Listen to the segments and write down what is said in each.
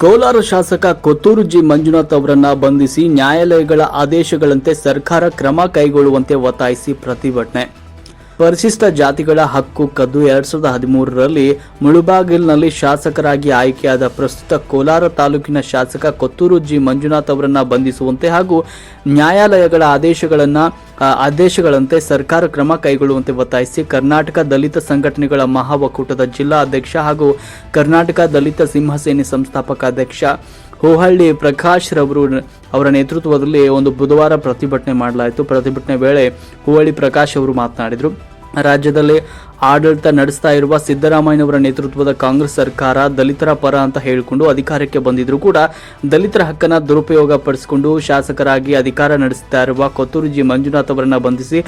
ಕೋಲಾರ ಶಾಸಕ ಕೊತ್ತೂರು ಜಿ. ಮಂಜುನಾಥ್ ಅವರನ್ನ ಬಂಧಿಸಿ ನ್ಯಾಯಾಲಯಗಳ ಆದೇಶಗಳಂತೆ ಸರ್ಕಾರ ಕ್ರಮ ಕೈಗೊಳ್ಳುವಂತೆ ಒತ್ತಾಯಿಸಿ ಪ್ರತಿಭಟನೆ. ಪರಿಶಿಷ್ಟ ಜಾತಿಗಳ ಹಕ್ಕು ಕದ್ದು ಎರಡ್ ಸಾವಿರದ ಹದಿಮೂರರಲ್ಲಿ ಮುಳುಬಾಗಿಲ್ನಲ್ಲಿ ಶಾಸಕರಾಗಿ ಆಯ್ಕೆಯಾದ ಪ್ರಸ್ತುತ ಕೋಲಾರ ತಾಲೂಕಿನ ಶಾಸಕ ಕೊತ್ತೂರು ಜಿ. ಮಂಜುನಾಥ್ ಅವರನ್ನು ಬಂಧಿಸುವಂತೆ ಹಾಗೂ ನ್ಯಾಯಾಲಯಗಳ ಆದೇಶಗಳನ್ನು ಆದೇಶಗಳಂತೆ ಸರ್ಕಾರ ಕ್ರಮ ಕೈಗೊಳ್ಳುವಂತೆ ಒತ್ತಾಯಿಸಿ ಕರ್ನಾಟಕ ದಲಿತ ಸಂಘಟನೆಗಳ ಮಹಾ ಒಕ್ಕೂಟದ ಜಿಲ್ಲಾ ಅಧ್ಯಕ್ಷ ಹಾಗೂ ಕರ್ನಾಟಕ ದಲಿತ ಸಿಂಹಸೇನೆ ಸಂಸ್ಥಾಪಕ ಅಧ್ಯಕ್ಷ ಹೋಹಳ್ಳಿ ಪ್ರಕಾಶ್ ರವರು ಅವರ ನೇತೃತ್ವದಲ್ಲಿ ಒಂದು ಬುಧವಾರ ಪ್ರತಿಭಟನೆ ಮಾಡಲಾಯಿತು. ಪ್ರತಿಭಟನೆ ವೇಳೆ ಹೋಹಳ್ಳಿ ಪ್ರಕಾಶ್ ಅವರು ಮಾತನಾಡಿದರು. ರಾಜ್ಯದಲ್ಲಿ ಆಡಳಿತ ನಡೆಸ್ತಾ ಇರುವ ಸಿದ್ದರಾಮಯ್ಯನವರ ನೇತೃತ್ವದ ಕಾಂಗ್ರೆಸ್ ಸರ್ಕಾರ ದಲಿತರ ಪರ ಅಂತ ಹೇಳಿಕೊಂಡು ಅಧಿಕಾರಕ್ಕೆ ಬಂದಿದ್ರು ಕೂಡ ದಲಿತರ ಹಕ್ಕನ್ನ ದುರುಪಯೋಗ ಪಡಿಸಿಕೊಂಡು ಶಾಸಕರಾಗಿ ಅಧಿಕಾರ ನಡೆಸ್ತಾ ಇರುವ ಕೊತ್ತೂರು ಜಿ. ಮಂಜುನಾಥ್ ಅವರನ್ನು ಬಂಧಿಸಿ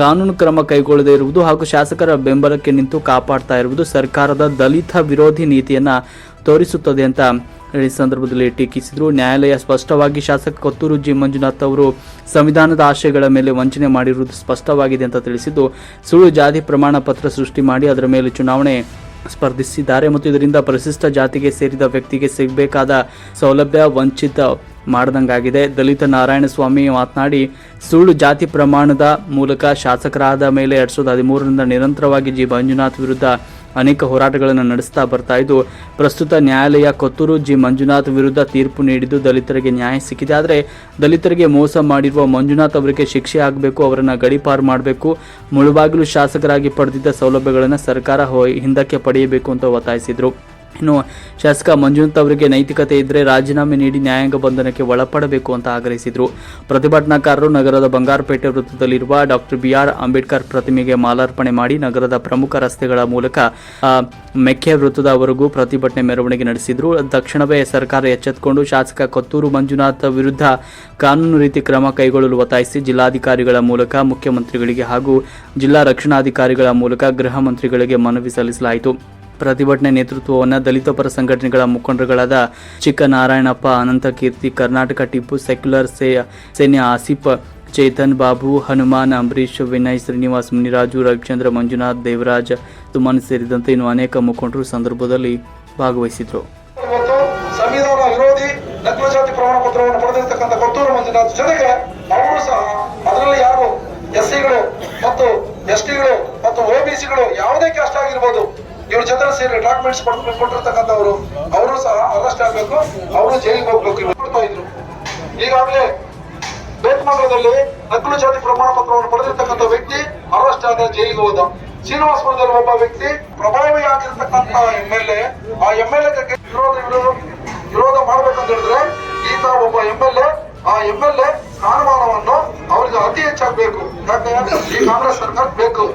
ಕಾನೂನು ಕ್ರಮ ಕೈಗೊಳ್ಳದೇ ಇರುವುದು ಹಾಗೂ ಶಾಸಕರ ಬೆಂಬಲಕ್ಕೆ ನಿಂತು ಕಾಪಾಡ್ತಾ ಇರುವುದು ಸರ್ಕಾರದ ದಲಿತ ವಿರೋಧಿ ನೀತಿಯನ್ನ ತೋರಿಸುತ್ತದೆ ಅಂತ ಈ ಸಂದರ್ಭದಲ್ಲಿ ಟೀಕಿಸಿದರು. ನ್ಯಾಯಾಲಯ ಸ್ಪಷ್ಟವಾಗಿ ಶಾಸಕ ಕತ್ತೂರು ಜಿ ಮಂಜುನಾಥ್ ಅವರು ಸಂವಿಧಾನದ ಆಶಯಗಳ ಮೇಲೆ ವಂಚನೆ ಮಾಡಿರುವುದು ಸ್ಪಷ್ಟವಾಗಿದೆ ಅಂತ ತಿಳಿಸಿದ್ದು, ಸುಳ್ಳು ಜಾತಿ ಪ್ರಮಾಣ ಪತ್ರ ಸೃಷ್ಟಿ ಮಾಡಿ ಅದರ ಮೇಲೆ ಚುನಾವಣೆ ಸ್ಪರ್ಧಿಸಿದ್ದಾರೆ ಮತ್ತು ಇದರಿಂದ ಪರಿಶಿಷ್ಟ ಜಾತಿಗೆ ಸೇರಿದ ವ್ಯಕ್ತಿಗೆ ಸಿಗಬೇಕಾದ ಸೌಲಭ್ಯ ವಂಚಿತ ಮಾಡದಂಗಾಗಿದೆ. ದಲಿತ ನಾರಾಯಣಸ್ವಾಮಿ ಮಾತನಾಡಿ, ಸುಳ್ಳು ಜಾತಿ ಪ್ರಮಾಣದ ಮೂಲಕ ಶಾಸಕರಾದ ಮೇಲೆ ಎರಡ್ ಸಾವಿರದ ಹದಿಮೂರರಿಂದ ನಿರಂತರವಾಗಿ ಜಿ ಮಂಜುನಾಥ್ ವಿರುದ್ಧ ಅನೇಕ ಹೋರಾಟಗಳನ್ನು ನಡೆಸ್ತಾ ಬರ್ತಾ ಇದ್ದು, ಪ್ರಸ್ತುತ ನ್ಯಾಯಾಲಯ ಕೊತ್ತೂರು ಜಿ. ಮಂಜುನಾಥ್ ವಿರುದ್ಧ ತೀರ್ಪು ನೀಡಿದ್ದು ದಲಿತರಿಗೆ ನ್ಯಾಯ ಸಿಕ್ಕಿದೆ. ಆದರೆ ದಲಿತರಿಗೆ ಮೋಸ ಮಾಡಿರುವ ಮಂಜುನಾಥ್ ಅವರಿಗೆ ಶಿಕ್ಷೆ ಆಗಬೇಕು, ಅವರನ್ನು ಗಡಿಪಾರು ಮಾಡಬೇಕು, ಮುಳುಬಾಗಿಲು ಶಾಸಕರಾಗಿ ಪಡೆದಿದ್ದ ಸೌಲಭ್ಯಗಳನ್ನು ಸರ್ಕಾರ ಹಿಂದಕ್ಕೆ ಪಡೆಯಬೇಕು ಅಂತ ಒತ್ತಾಯಿಸಿದರು. ಇನ್ನು ಶಾಸಕ ಮಂಜುನಾಥ್ ಅವರಿಗೆ ನೈತಿಕತೆ ಇದ್ದರೆ ರಾಜೀನಾಮೆ ನೀಡಿ ನ್ಯಾಯಾಂಗ ಬಂಧನಕ್ಕೆ ಒಳಪಡಬೇಕು ಅಂತ ಆಗ್ರಹಿಸಿದರು. ಪ್ರತಿಭಟನಾಕಾರರು ನಗರದ ಬಂಗಾರಪೇಟೆ ವೃತ್ತದಲ್ಲಿರುವ ಡಾಕ್ಟರ್ ಬಿ ಆರ್ ಅಂಬೇಡ್ಕರ್ ಪ್ರತಿಮೆಗೆ ಮಾಲಾರ್ಪಣೆ ಮಾಡಿ ನಗರದ ಪ್ರಮುಖ ರಸ್ತೆಗಳ ಮೂಲಕ ಮೆಕ್ಕೆ ವೃತ್ತದವರೆಗೂ ಪ್ರತಿಭಟನೆ ಮೆರವಣಿಗೆ ನಡೆಸಿದರು. ತಕ್ಷಣವೇ ಸರ್ಕಾರ ಎಚ್ಚೆತ್ತುಕೊಂಡು ಶಾಸಕ ಕೊತ್ತೂರು ಮಂಜುನಾಥ್ ವಿರುದ್ಧ ಕಾನೂನು ರೀತಿ ಕ್ರಮ ಕೈಗೊಳ್ಳಲು ಒತ್ತಾಯಿಸಿ ಜಿಲ್ಲಾಧಿಕಾರಿಗಳ ಮೂಲಕ ಮುಖ್ಯಮಂತ್ರಿಗಳಿಗೆ ಹಾಗೂ ಜಿಲ್ಲಾ ರಕ್ಷಣಾಧಿಕಾರಿಗಳ ಮೂಲಕ ಗೃಹ ಮಂತ್ರಿಗಳಿಗೆ ಮನವಿ ಸಲ್ಲಿಸಲಾಯಿತು. ಪ್ರತಿಭಟನೆ ನೇತೃತ್ವವನ್ನು ದಲಿತ ಪರ ಸಂಘಟನೆಗಳ ಮುಖಂಡರುಗಳಾದ ಚಿಕ್ಕನಾರಾಯಣಪ್ಪ ಅನಂತ ಕೀರ್ತಿ ಕರ್ನಾಟಕ ಟಿಪ್ಪು, ಸೆಕ್ಯುಲರ್ ಸೇ, ಸೇನೆ ಆಸಿಫ್, ಚೇತನ್ ಬಾಬು, ಹನುಮಾನ್ ಅಂಬರೀಶ್ ವಿನಯ್ ಶ್ರೀನಿವಾಸ್, ಮುನಿರಾಜು, ರವಿಚಂದ್ರ, ಮಂಜುನಾಥ್, ದೇವರಾಜ್ ತುಮನ್ ಸೇರಿದಂತೆ ಇನ್ನು ಅನೇಕ ಮುಖಂಡರು ಸಂದರ್ಭದಲ್ಲಿ ಭಾಗವಹಿಸಿದರು. ಸಂವಿಧಾನ ವಿರೋಧಿ ಎಸ್ ಮತ್ತು ಎಸ್ ಟಿಗಳು ಮತ್ತು ಯಾವುದೇ ಕ್ಯಾಸ್ಟ್ ಆಗಿರ್ಬೋದು ಇವ್ರ ಜೊತೆ ಸೇರಿ ಡಾಕ್ಯುಮೆಂಟ್ಸ್ ಕೊಟ್ಟಿರ್ತಕ್ಕಂಥವ್ರು, ಅವರು ಸಹ ಅರೆಸ್ಟ್ ಆಗ್ಬೇಕು, ಅವರು ಜೈಲಿಗೆ ಹೋಗ್ಬೇಕು ಇವ್ರು ಕೊಡ್ತಾ ಇದ್ರು. ಈಗಾಗಲೇ ಬೇತ್ಮಂಗಲದಲ್ಲಿ ನಕಲು ಜಾತಿ ಪ್ರಮಾಣ ಪತ್ರವನ್ನು ಪಡೆದಿರ್ತಕ್ಕಂಥ ವ್ಯಕ್ತಿ ಅರೆಸ್ಟ್ ಆದ ಜೈಲಿಗೆ ಹೋದ. ಶ್ರೀನಿವಾಸಪುರದಲ್ಲಿ ಒಬ್ಬ ವ್ಯಕ್ತಿ ಪ್ರಭಾವಿ ಆಗಿರ್ತಕ್ಕಂಥ ಎಂ ಎಲ್ ಎ ಆ ಎಂ ಎಲ್ ಎ ವಿರೋಧ ವಿರೋಧ ಮಾಡ್ಬೇಕಂತ ಹೇಳಿದ್ರೆ ಈತ ಒಬ್ಬ ಎಂ ಎಲ್ ಎ ಆ ಎಂ ಎಲ್ ಎ ಸ್ಥಾನಮಾನವನ್ನು ಅವರಿಗೆ ಅತಿ ಹೆಚ್ಚಾಗಬೇಕು. ಯಾಕೆ? ಈ ಕಾಂಗ್ರೆಸ್ ಸರ್ಕಾರ ಬೇಕು.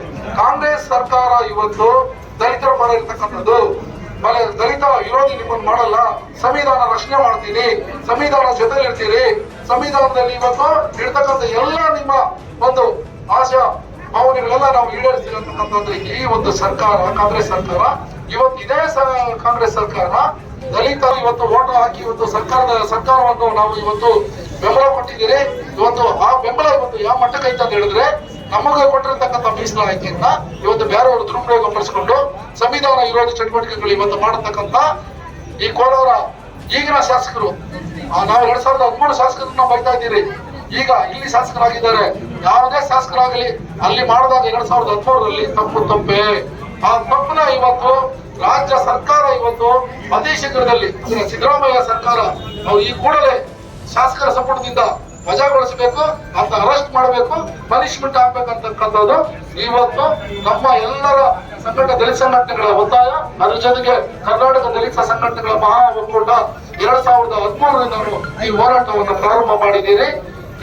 ಕಾಂಗ್ರೆಸ್ ಸರ್ಕಾರ ಇವತ್ತು ದಲಿತರ ಪರ ಇರ್ತಕ್ಕಂಥದ್ದು ದಲಿತ ವಿರೋಧಿ ನಿಮ್ಮನ್ನು ಮಾಡಲ್ಲ, ಸಂವಿಧಾನ ರಕ್ಷಣೆ ಮಾಡ್ತೀನಿ, ಸಂವಿಧಾನ ಜೊತೆ ಇರ್ತೀರಿ ಸಂವಿಧಾನದಲ್ಲಿ ಇವತ್ತು ಇರ್ತಕ್ಕಂಥ ಎಲ್ಲ ನಿಮ್ಮ ಒಂದು ಆಶಾ ಭಾವನೆಗಳೆಲ್ಲ ನಾವು ಈಡೇರಿಸ್ತೀವಿ ಅಂತಕ್ಕಂಥದ್ದು ಈ ಒಂದು ಸರ್ಕಾರ, ಕಾಂಗ್ರೆಸ್ ಸರ್ಕಾರ. ಇವತ್ತು ಇದೇ ಕಾಂಗ್ರೆಸ್ ಸರ್ಕಾರ. ದಲಿತರು ಇವತ್ತು ಓಟ್ ಹಾಕಿ ಇವತ್ತು ಸರ್ಕಾರದ, ಸರ್ಕಾರವನ್ನು ನಾವು ಇವತ್ತು ಬೆಂಬಲ ಕೊಟ್ಟಿದ್ದೀರಿ. ಇವತ್ತು ಆ ಬೆಂಬಲ ಇವತ್ತು ಯಾವ ಮಟ್ಟಕ್ಕೆ ಅಂತ ಹೇಳಿದ್ರೆ ನಮಗೆ ಕೊಟ್ಟಿರ್ತಕ್ಕಂಥ ಮೀಸಲಾತಿಯನ್ನ ಇವತ್ತು ಬೇರೆಯವರು ದುರುಪಯೋಗ ಪಡಿಸಿಕೊಂಡು ಸಂವಿಧಾನ ವಿರೋಧಿ ಚಟುವಟಿಕೆಗಳು ಇವತ್ತು ಮಾಡತಕ್ಕಂತ ಈ ಕೋಲಾರ ಈಗಿನ ಶಾಸಕರು. ನಾವು ಎರಡ್ ಸಾವಿರದ ಹದಿಮೂರು ಶಾಸಕರನ್ನ ಬೈತಾ ಇದ್ದೀರಿ. ಈಗ ಇಲ್ಲಿ ಶಾಸಕರಾಗಿದ್ದಾರೆ. ಯಾವುದೇ ಶಾಸಕರಾಗಲಿ, ಅಲ್ಲಿ ಮಾಡಿದಾಗ ಎರಡ್ ಸಾವಿರದ ಹದಿಮೂರರಲ್ಲಿ ತಪ್ಪು ತಪ್ಪೇ. ಆ ತಪ್ಪನ ಇವತ್ತು ರಾಜ್ಯ ಸರ್ಕಾರ ಇವತ್ತು ಅತಿ ಶೀಘ್ರದಲ್ಲಿ ಸಿದ್ದರಾಮಯ್ಯ ಸರ್ಕಾರ ಈ ಕೂಡಲೇ ಶಾಸಕರ ಸಂಪುಟದಿಂದ ವಜಾಗೊಳಿಸಬೇಕು ಅಂತ ಅರೆಸ್ಟ್ ಮಾಡಬೇಕು ಪನಿಷ್ಮೆಂಟ್ ಆಗ್ಬೇಕಂತಕ್ಕಂಥದ್ದು ಇವತ್ತು ನಮ್ಮ ಎಲ್ಲರ ಸಂಘಟ ದಲಿತ ಸಂಘಟನೆಗಳ ಒತ್ತಾಯ, ಅದ್ರ ಜೊತೆಗೆ ಕರ್ನಾಟಕ ದಲಿತ ಸಂಘಟನೆಗಳ ಮಹಾ ಒಕ್ಕೂಟ ಎರಡ್ ಸಾವಿರದ ಹದಿಮೂರರಿಂದ ಈ ಹೋರಾಟವನ್ನು ಪ್ರಾರಂಭ ಮಾಡಿದ್ದೀರಿ.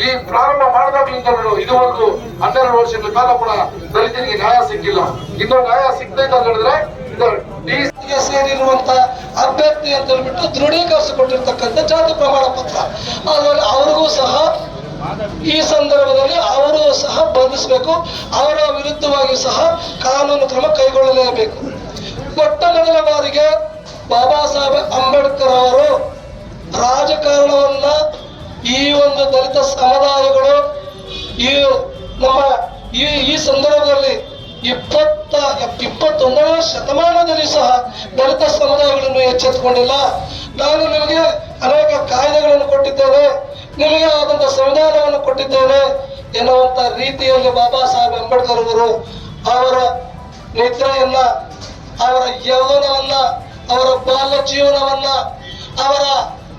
ಈ ಪ್ರಾರಂಭ ಮಾಡಿದಾಗ್ಲಿಂದ ಇದುವರೆಗೂ ಹನ್ನೆರಡು ವರ್ಷಗಳ ಕಾಲ ಕೂಡ ದಲಿತರಿಗೆ ನ್ಯಾಯ ಸಿಕ್ಕಿಲ್ಲ. ಇನ್ನು ನ್ಯಾಯ ಸಿಗ್ತೈತೆ ಅಂತ ಹೇಳಿದ್ರೆ ಸೇರಿರುವಂತ ಅಭ್ಯರ್ಥಿ ಅಂತ ಹೇಳ್ಬಿಟ್ಟು ದೃಢೀಕರಿಸಿಕೊಂಡಿರ್ತಕ್ಕಂಥ ಜಾತಿ ಪ್ರಮಾಣ ಪತ್ರ. ಅದರಲ್ಲಿ ಅವ್ರಿಗೂ ಸಹ ಈ ಸಂದರ್ಭದಲ್ಲಿ ಅವರು ಸಹ ಬಂಧಿಸಬೇಕು. ಅವರ ವಿರುದ್ಧವಾಗಿ ಸಹ ಕಾನೂನು ಕ್ರಮ ಕೈಗೊಳ್ಳಲೇಬೇಕು. ಮೊಟ್ಟ ಮೊದಲ ಬಾರಿಗೆ ಬಾಬಾ ಸಾಹೇಬ್ ಅಂಬೇಡ್ಕರ್ ಅವರು ರಾಜಕಾರಣವನ್ನ ಈ ಒಂದು ದಲಿತ ಸಮುದಾಯಗಳು ಈ ನಮ್ಮ ಈ ಈ ಸಂದರ್ಭದಲ್ಲಿ ಇಪ್ಪತ್ತ ಇಪ್ಪತ್ತೊಂದನೇ ಶತಮಾನದಲ್ಲಿ ಸಹ ದಲಿತ ಸಮುದಾಯಗಳನ್ನು ಎಚ್ಚೆತ್ಕೊಂಡಿಲ್ಲ. ನಾನು ನಿಮಗೆ ಅನೇಕ ಕಾಯ್ದೆಗಳನ್ನು ಕೊಟ್ಟಿದ್ದೇನೆ. ನಿಮಗೆ ಆದಂತ ಸಂವಿಧಾನವನ್ನು ಕೊಟ್ಟಿದ್ದೇನೆ ಎನ್ನುವಂಥ ರೀತಿಯಲ್ಲಿ ಬಾಬಾ ಸಾಹೇಬ್ ಅಂಬೇಡ್ಕರ್ ಅವರು ಅವರ ನಿದ್ರೆಯನ್ನ, ಅವರ ಯೌವನವನ್ನ, ಅವರ ಬಾಲ್ಯ ಜೀವನವನ್ನ, ಅವರ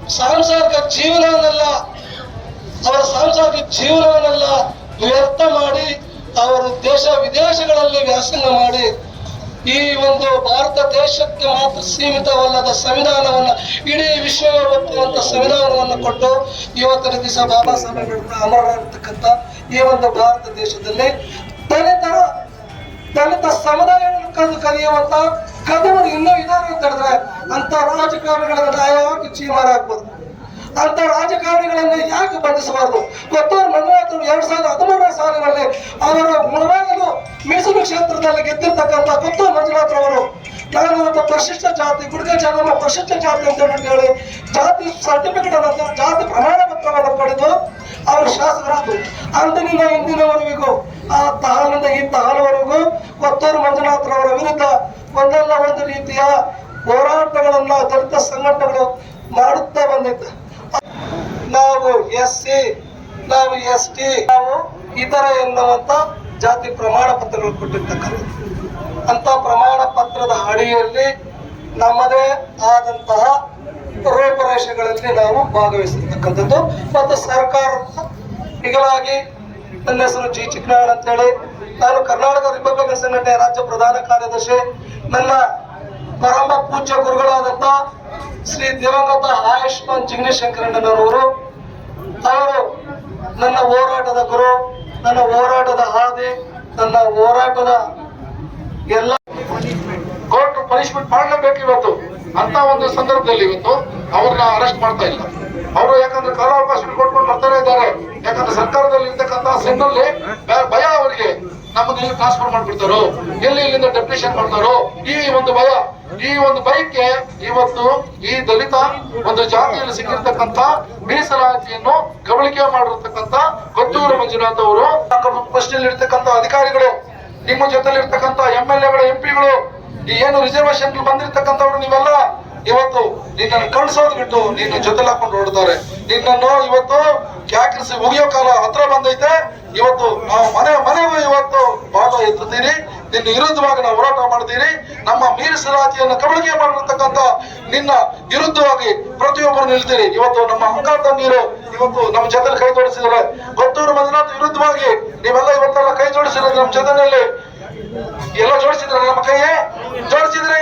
ಸಾಂಸಾರಿಕ ಜೀವನವನ್ನೆಲ್ಲ, ಅವರ ಸಾಂಸಾರಿಕ ಜೀವನವನ್ನೆಲ್ಲ ವ್ಯರ್ಥ ಮಾಡಿ, ಅವರು ದೇಶ ವಿದೇಶಗಳಲ್ಲಿ ವ್ಯಾಸಂಗ ಮಾಡಿ ಈ ಒಂದು ಭಾರತ ದೇಶಕ್ಕೆ ಮಾತ್ರ ಸೀಮಿತವಲ್ಲದ ಸಂವಿಧಾನವನ್ನ ಇಡೀ ವಿಶ್ವ ಒಪ್ಪುವಂತ ಸಂವಿಧಾನವನ್ನು ಕೊಟ್ಟು ಇವತ್ತಿನ ದಿವಸ ಬಾಬಾ ಸಾಹೇಬ್ ಅಂಬೇಡ್ಕರ್ ಅಮರರಾಗಿರ್ತಕ್ಕಂಥ ಈ ಒಂದು ಭಾರತ ದೇಶದಲ್ಲಿ ದಲಿತ ದಲಿತ ಸಮುದಾಯವನ್ನು ಕಲಿಯುವಂತ ಕದವರು ಇನ್ನೂ ಇದಾರೆ ಅಂತ ಹೇಳಿದ್ರೆ ಅಂತ ರಾಜಕಾರಣಿಗಳನ್ನು ಯಾಕೆ ಚೀಮಾರ ಹಾಕ್ಬೋದು ಅಂತ ರಾಜಕಾರಣಿಗಳನ್ನ ಯಾಕೆ ಬಂಧಿಸಬಾರದು? ಕೊತ್ತೂರು ಮಂಜುನಾಥರು ಎರಡ್ ಸಾವಿರದ ಹದಿಮೂರನೇ ಸಾಲಿನಲ್ಲಿ ಅವರ ಮುಳುವಾಗಲು ಮೀಸಲು ಕ್ಷೇತ್ರದಲ್ಲಿ ಗೆದ್ದಿರ್ತಕ್ಕಂಥ ಕೊತ್ತೂರು ಮಂಜುನಾಥ್ ಅವರು ನಾನು ಒಂದು ಪರಿಶಿಷ್ಟ ಜಾತಿ ಗುಡ್ಗ ಜನ ಪ್ರಶಿಷ್ಟ ಜಾತಿ ಅಂತ ಹೇಳಿ ಜಾತಿ ಸರ್ಟಿಫಿಕೇಟ್ ಅನ್ನ ಜಾತಿ ಪ್ರಮಾಣ ಪತ್ರವನ್ನು ಪಡೆದು ಅವರು ಶಾಸಕರಾದ್ರು. ಅಂದಿನಿಂದ ಇಂದಿನವರೆಗೂ, ಆ ತಹಲಿಂದ ಈ ತಹಲವರೆಗೂ ಕೊತ್ತೂರು ಮಂಜುನಾಥ್ರವರ ವಿರುದ್ಧ ಒಂದಲ್ಲ ಒಂದು ರೀತಿಯ ಹೋರಾಟಗಳನ್ನ ದಲಿತ ಸಂಘಟನೆಗಳು ಮಾಡುತ್ತಾ ಬಂದಿದ್ದ ನಾವು ಎಸ್ ಸಿ, ನಾವು ಎಸ್ ಟಿ, ನಾವು ಇತರ ಎನ್ನುವಂತ ಜಾತಿ ಪ್ರಮಾಣ ಪತ್ರಗಳು ಕೊಟ್ಟಿರ್ತಕ್ಕಂಥ ಅಂತ ಪ್ರಮಾಣ ಪತ್ರದ ಅಡಿಯಲ್ಲಿ ನಮ್ಮದೇ ಆದಂತಹ ರೂಪರೇಷೆಗಳಲ್ಲಿ ನಾವು ಭಾಗವಹಿಸಿರ್ತಕ್ಕಂಥದ್ದು. ಮತ್ತು ಸರ್ಕಾರದ ಮಿಗಲಾಗಿ ನನ್ನ ಹೆಸರು ಜಿ. ಚಿಕ್ಕನಾಳ್ ಅಂತೇಳಿ. ನಾನು ಕರ್ನಾಟಕ ರಿಪಬ್ಲಿಕನ್ ಸಂಘಟನೆ ರಾಜ್ಯ ಪ್ರಧಾನ ಕಾರ್ಯದರ್ಶಿ. ನನ್ನ ಪರಮ ಪೂಜ್ಯ ಗುರುಗಳಾದಂತ ಶ್ರೀ ದಿವಂಗತ ಆಯುಷ್ಮಾನ್ ಜಿಗ್ನೇಶ್ ಶಂಕರಣ್ಣನವರು. ಅವರು ನನ್ನ ಹೋರಾಟದ ಗುರು, ನನ್ನ ಹೋರಾಟದ ಹಾದಿ ನನ್ನ ಹೋರಾಟದ ಎಲ್ಲ ಕೋರ್ಟ್ ಪನಿಷ್ಮೆಂಟ್ ಮಾಡಲೇಬೇಕು ಇವತ್ತು. ಅಂತ ಒಂದು ಸಂದರ್ಭದಲ್ಲಿ ಇವತ್ತು ಅವ್ರನ್ನ ಅರೆಸ್ಟ್ ಮಾಡ್ತಾ ಇಲ್ಲ. ಅವರು ಯಾಕಂದ್ರೆ ಕಾಲಾವಕಾಶ ಕೊಟ್ಕೊಂಡು ಬರ್ತಾನೆ ಇದ್ದಾರೆ. ಯಾಕಂದ್ರೆ ಸರ್ಕಾರದಲ್ಲಿ ಇರ್ತಕ್ಕಂತಹ ಸೆನ್ನಲ್ಲಿ ಭಯ ಅವರಿಗೆ. ನಮ್ಮನ್ನ ಟ್ರಾನ್ಸ್ಫರ್ ಮಾಡ್ಬಿಡ್ತಾರೋ, ಎಲ್ಲಿ ಇಲ್ಲಿಂದ ಡೆಪ್ಯುಟೇಷನ್ ಮಾಡ್ತಾರೋ, ಈ ಒಂದು ಭಯ. ಈ ಒಂದು ಭಯಕ್ಕೆ ಇವತ್ತು ಈ ದಲಿತ ಒಂದು ಜಾತಿಯಲ್ಲಿ ಸಿಕ್ಕಿರ್ತಕ್ಕಂತ ಮೀಸಲಾತಿಯನ್ನು ಕಬಳಿಕೆ ಮಾಡಿರ್ತಕ್ಕಂತ ಕೊತ್ತೂರು ಮಂಜುನಾಥ್ ಅವರು. ಪ್ರಶ್ನೆಯಲ್ಲಿ ಇರ್ತಕ್ಕಂತ ಅಧಿಕಾರಿಗಳು, ನಿಮ್ಮ ಜೊತೆಲಿರ್ತಕ್ಕಂತ ಎಂ ಎಲ್ ಎಗಳು ಎಂ ಪಿಗಳು ಈ ಏನು ರಿಸರ್ವೇಶನ್ ಬಂದಿರ್ತಕ್ಕಂಥ ಇವತ್ತು ನಿನ್ನನ್ನು ಕಳ್ಸೋದು ಬಿಟ್ಟು ನಿನ್ನ ಜೊತೆಲಿ ಹಾಕೊಂಡು ಹೊಡ್ತಾರೆ ನಿನ್ನನ್ನು ಇವತ್ತು ಕ್ಯಾಕರಿಸಿ ಮುಗಿಯೋ ಕಾಲ ಹತ್ರ ಬಂದೈತೆ. ಇವತ್ತು ನಾವು ಮನೆ, ಮನೆಗೂ ಇವತ್ತು ಪಾಠ ಎತ್ತೀರಿ ನಿನ್ನ ವಿರುದ್ಧವಾಗಿ ನಾವು ಹೋರಾಟ ಮಾಡ್ತೀರಿ. ನಮ್ಮ ಮೀಸಲಾತಿಯನ್ನು ಕಬಳಿಕೆ ಮಾಡಿರ್ತಕ್ಕಂಥ ನಿನ್ನ ವಿರುದ್ಧವಾಗಿ ಪ್ರತಿಯೊಬ್ಬರು ನಿಲ್ತೀರಿ. ಇವತ್ತು ನಮ್ಮ ಅಕ್ಕ ತಂಗೀರು ಇವತ್ತು ನಮ್ಮ ಜೊತೆಲಿ ಕೈ ಜೋಡಿಸಿದ್ರೆ ಗೊತ್ತೂರು ಮಂಜುನಾಥ್ ವಿರುದ್ಧವಾಗಿ ನೀವೆಲ್ಲ ಇವತ್ತೆಲ್ಲ ಕೈ ಜೋಡಿಸಿರೋದು ನಮ್ಮ ಜೊತೆನಲ್ಲಿ. ಎಲ್ಲ ಜೋಡಿಸಿದ್ರೆ ನಮ್ಮ ಕೈಯೇ ಜೋಡಿಸಿದ್ರೆ